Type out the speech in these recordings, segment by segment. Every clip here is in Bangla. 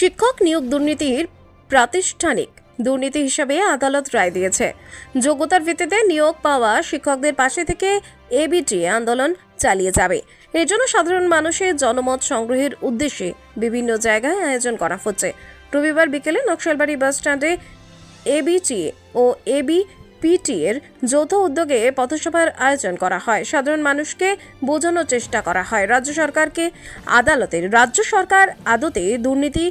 শিক্ষক নিয়োগ দুর্নীতির প্রাতিষ্ঠানিক দুর্নীতি হিসাবে আদালত রায় দিয়েছে। যোগ্যতার ভিত্তিতে নিয়োগ পাওয়া শিক্ষকদের পাশে থেকে এবিটি আন্দোলন চালিয়ে যাবে। এর জন্য সাধারণ মানুষের জনমত সংগ্রহের উদ্দেশ্যে বিভিন্ন জায়গায় আয়োজন করা হচ্ছে। রবিবার বিকেলে নকশালবাড়ি বাস স্ট্যান্ডে এবিটি ও এবি পিটি এর যৌথ উদ্যোগে পথসভার আয়োজন করা হয়। সাধারণ মানুষকে বোঝানোর চেষ্টা করা হয়। রাজ্য সরকারকে আদালতের, রাজ্য সরকার আদতে দুর্নীতি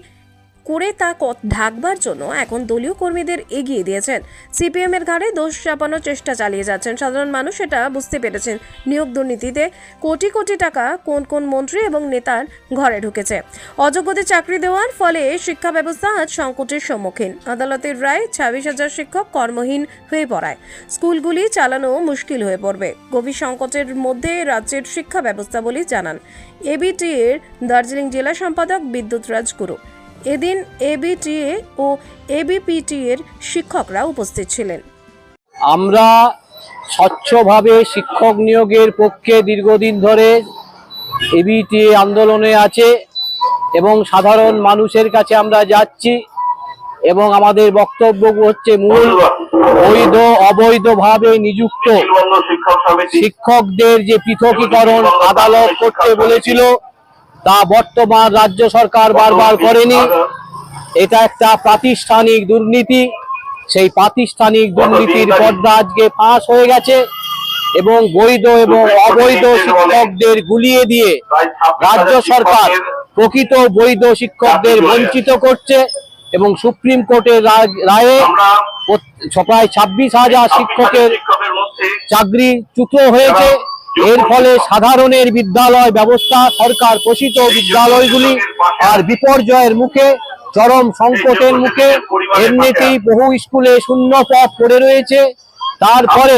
করে তা ঢাকবার জন্য এখন দলীয় কর্মীদের এগিয়ে দিয়েছেন। সিপিএম এর ঘাড়ে দোষ চাপানোর চেষ্টা চালিয়ে যাচ্ছেন সাধারণ মানুষ এটা বুঝতে পেরেছেন। নিয়োগ দুর্নীতিতে কোটি কোটি টাকা কোন কোন মন্ত্রী এবং নেতার ঘরে ঢুকেছে। অযোগ্যদের চাকরি দেওয়ার ফলে শিক্ষা ব্যবস্থা আজ সংকটের সম্মুখীন। আদালতের রায় ছাব্বিশ হাজার শিক্ষক কর্মহীন হয়ে পড়ায়। স্কুলগুলি চালানো মুশকিল হয়ে পড়বে। গভীর সংকটের মধ্যে রাজ্যের শিক্ষা ব্যবস্থা বলে জানান। এবিটি এর দার্জিলিং জেলা সম্পাদক বিদ্যুৎ রাজগুরু এদিন এবিটিএ ও এবিপিটি এর শিক্ষকরা উপস্থিত ছিলেন। আমরা স্বচ্ছভাবে শিক্ষক নিয়োগের পক্ষে দীর্ঘদিন ধরে এবিটি আন্দোলনে আছে এবং সাধারণ মানুষের কাছে আমরা যাচ্ছি এবং আমাদের বক্তব্য হচ্ছে মূল বৈধ অবৈধভাবে নিযুক্ত শিক্ষকদের যে পৃথকীকরণ আদালত করতে বলেছিল তা বর্তমান রাজ্য সরকার বারবার করেনি। এটা একটা প্রাতিষ্ঠানিক দুর্নীতি। সেই প্রাতিষ্ঠানিক দুর্নীতির পর্দা আজকে ফাঁস হয়ে গেছে এবং বৈধ এবং অবৈধ শিক্ষকদের গুলিয়ে দিয়ে রাজ্য সরকার প্রকৃত বৈধ শিক্ষকদের বঞ্চিত করছে এবং সুপ্রিম কোর্টের রায়ে প্রায় ছাব্বিশ হাজার শিক্ষকের চাকরি চ্যুত হয়েছে। এর ফলে সাধারণের বিদ্যালয় ব্যবস্থা, সরকার পোষিত বিদ্যালয়গুলি আর বিপর্যয়ের মুখে, চরম সংকটের মুখে এমনিতেই বহু স্কুলে শূন্য পথ পড়ে রয়েছে। তারপরে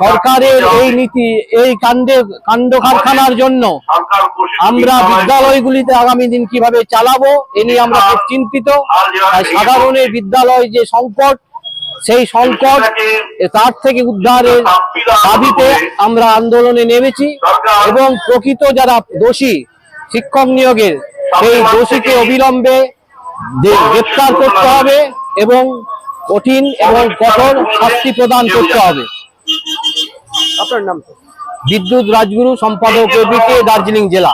সরকারের এই নীতি, এই কাণ্ডে, কাণ্ড কারখানার জন্য আমরা বিদ্যালয়গুলিতে আগামী দিন কীভাবে চালাবো, এ নিয়ে আমরা খুব চিন্তিত। সাধারণের বিদ্যালয় যে সংকট সেই সংকট তার থেকে উদ্ধারের দাবিতে আমরা আন্দোলনে নেমেছি এবং প্রকৃত যারা দোষী শিক্ষক নিয়োগের সেই দোষীকে অবিলম্বে গ্রেপ্তার করতে হবে এবং কঠিন এবং কঠোর শাস্তি প্রদান করতে হবে। আপনার নাম? বিদ্যুৎ রাজগুরু সম্পাদক এবিকে দার্জিলিং জেলা।